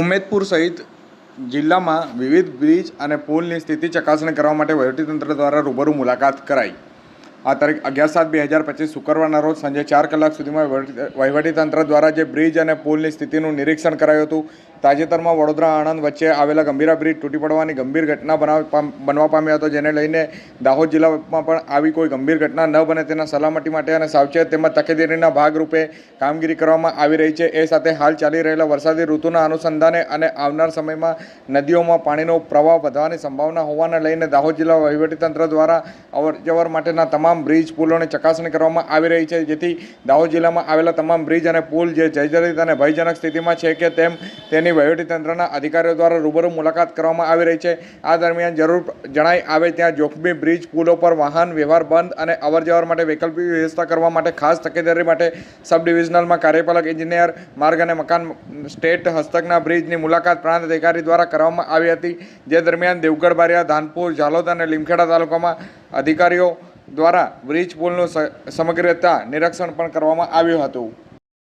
ઉમેદપુર સહિત જિલ્લામાં વિવિધ બ્રિજ અને પુલની સ્થિતિ ચકાસણી કરવા માટે વહીવટીતંત્ર દ્વારા રૂબરૂ મુલાકાત કરાઈ. આ તારીખ અગિયાર સાત બે હજાર પચીસ શુક્રવારના રોજ સાંજે ચાર કલાક સુધીમાં વહીવટી- વહીવટીતંત્ર દ્વારા જે બ્રિજ અને પુલની સ્થિતિનું નિરીક્ષણ કરાયું હતું તાજેતરમાં વડોદરા આણંદ વચ્ચે આવેલા ગંભીરા બ્રિજ તૂટી પડવાની ગંભીર ઘટના બનાવ બનવા પામ્યો હતો, જેને લઈને દાહોદ જિલ્લામાં પણ આવી કોઈ ગંભીર ઘટના ન બને તેના સલામતી માટે અને સાવચેત તેમજ તકેદારીના ભાગરૂપે કામગીરી કરવામાં આવી રહી છે. એ સાથે હાલ ચાલી રહેલા વરસાદી ઋતુના અનુસંધાને અને આવનાર સમયમાં નદીઓમાં પાણીનો પ્રવાહ વધવાની સંભાવના હોવાને લઈને દાહોદ જિલ્લા વહીવટીતંત્ર દ્વારા અવરજવર માટેના તમામ બ્રિજ, પુલોની ચકાસણી કરવામાં આવી રહી છે, જેથી દાહોદ જિલ્લામાં આવેલા તમામ બ્રિજ અને પુલ જે જર્જરિત અને ભયજનક સ્થિતિમાં છે કે તેમ તેની વહીવટીતંત્રના અધિકારીઓ દ્વારા રૂબરૂ મુલાકાત કરવામાં આવી રહી છે. આ દરમિયાન જરૂર જણાઈ આવે ત્યાં જોખમી બ્રિજ, પુલો પર વાહન વ્યવહાર બંધ અને અવરજવર માટે વૈકલ્પિક વ્યવસ્થા કરવા માટે ખાસ તકેદારી માટે સબ ડિવિઝનલમાં કાર્યપાલક, એન્જિનિયર, માર્ગ અને મકાન સ્ટેટ હસ્તકના બ્રિજની મુલાકાત પ્રાંત અધિકારી દ્વારા કરવામાં આવી હતી. જે દરમિયાન દેવગઢ, બારિયા, ધાનપુર, ઝાલોદ અને લીમખેડા તાલુકામાં અધિકારીઓ દ્વારા બ્રિજ, પુલનું સમગ્રતા નિરીક્ષણ પણ કરવામાં આવ્યું હતું.